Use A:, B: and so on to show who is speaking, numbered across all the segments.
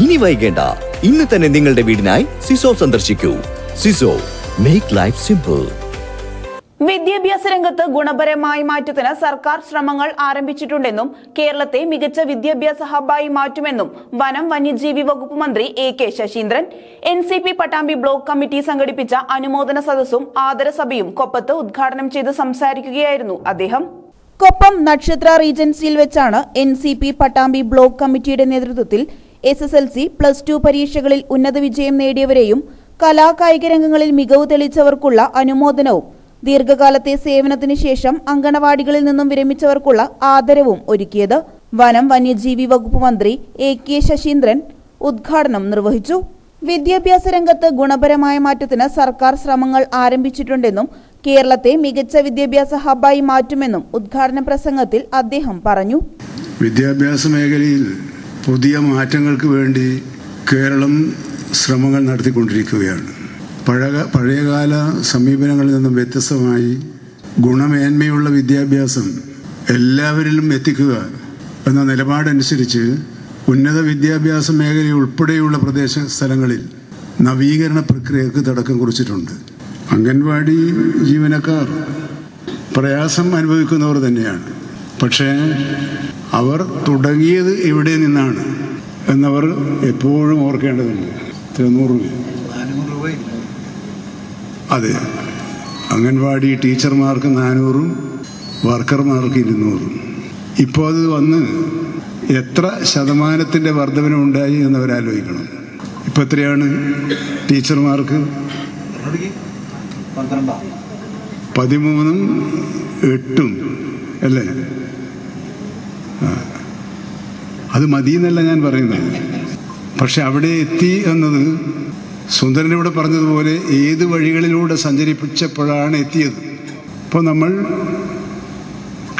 A: ഇനി വൈകേണ്ട. ഇന്ന് തന്നെ നിങ്ങളുടെ വീടിനായി സിസോ സന്ദർശിക്കൂ. സിസോ മേക്ക് ലൈഫ് സിമ്പിൾ
B: വിദ്യാഭ്യാസ രംഗത്ത് ഗുണപരമായ മാറ്റത്തിന് സർക്കാർ ശ്രമങ്ങൾ ആരംഭിച്ചിട്ടുണ്ടെന്നും കേരളത്തെ മികച്ച വിദ്യാഭ്യാസ ഹബ്ബായി മാറ്റുമെന്നും വനം വന്യജീവി വകുപ്പ് മന്ത്രി A K Saseendran N C P Pattambi block committee സംഘടിപ്പിച്ച അനുമോദന സദസ്സും ആദരസഭയും കൊപ്പത്ത് ഉദ്ഘാടനം ചെയ്ത് സംസാരിക്കുകയായിരുന്നു അദ്ദേഹം. കൊപ്പം നക്ഷത്ര റീജൻസിയിൽ വെച്ചാണ് N C P Pattambi block കമ്മിറ്റിയുടെ നേതൃത്വത്തിൽ S S L C plus two പരീക്ഷകളിൽ ഉന്നത വിജയം നേടിയവരെയും കലാകായിക രംഗങ്ങളിൽ മികവ് തെളിയിച്ചവർക്കുള്ള അനുമോദനവും ദീർഘകാലത്തെ സേവനത്തിന് ശേഷം അങ്കണവാടികളിൽ നിന്നും വിരമിച്ചവർക്കുള്ള ആദരവും ഒരുക്കിയത് വനം വന്യജീവി വകുപ്പ് മന്ത്രി എ കെ ശശീന്ദ്രൻ ഉദ്ഘാടനം നിർവഹിച്ചു. വിദ്യാഭ്യാസ രംഗത്ത് ഗുണപരമായ മാറ്റത്തിന് സർക്കാർ ശ്രമങ്ങൾ ആരംഭിച്ചിട്ടുണ്ടെന്നും കേരളത്തെ മികച്ച വിദ്യാഭ്യാസ ഹബ്ബായി മാറ്റുമെന്നും ഉദ്ഘാടന പ്രസംഗത്തിൽ അദ്ദേഹം പറഞ്ഞു.
C: വിദ്യാഭ്യാസ മേഖലയിൽ പുതിയ മാറ്റങ്ങൾക്ക് വേണ്ടി കേരളം ശ്രമങ്ങൾ നടത്തിക്കൊണ്ടിരിക്കുകയാണ്. പഴയ പഴയകാല സമീപനങ്ങളിൽ നിന്നും വ്യത്യസ്തമായി ഗുണമേന്മയുള്ള വിദ്യാഭ്യാസം എല്ലാവരിലും എത്തിക്കുക എന്ന നിലപാടനുസരിച്ച് ഉന്നത വിദ്യാഭ്യാസ മേഖല ഉൾപ്പെടെയുള്ള പ്രദേശ സ്ഥലങ്ങളിൽ നവീകരണ പ്രക്രിയക്ക് തുടക്കം കുറിച്ചിട്ടുണ്ട്. അംഗൻവാടി ജീവനക്കാർ പ്രയാസം അനുഭവിക്കുന്നവർ തന്നെയാണ്. പക്ഷേ അവർ തുടങ്ങിയത് എവിടെ നിന്നാണ് എന്നവർ എപ്പോഴും ഓർക്കേണ്ടതുണ്ട്. തൊണ്ണൂറ് രൂപ. അതെ. അംഗൻവാടി ടീച്ചർമാർക്ക് നാനൂറും വർക്കർമാർക്ക് ഇരുന്നൂറും. ഇപ്പോൾ അത് വന്ന് എത്ര ശതമാനത്തിന്റെ വർധന ഉണ്ടായി എന്നവരാലോചിക്കണം. ഇപ്പം എത്രയാണ് ടീച്ചർമാർക്ക്? പതിമൂന്നും എട്ടും. അല്ലേ? അത് മതി എന്നല്ല ഞാൻ പറയുന്നത്. പക്ഷെ അവിടെ എത്തി എന്നത് സുന്ദരൻ ഇവിടെ പറഞ്ഞതുപോലെ ഏത് വഴികളിലൂടെ സഞ്ചരിപ്പിച്ചപ്പോഴാണ് എത്തിയത്. ഇപ്പോൾ നമ്മൾ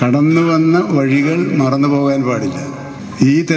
C: കടന്നു വന്ന വഴികൾ മറന്നു പോകാൻ പാടില്ല. ഈ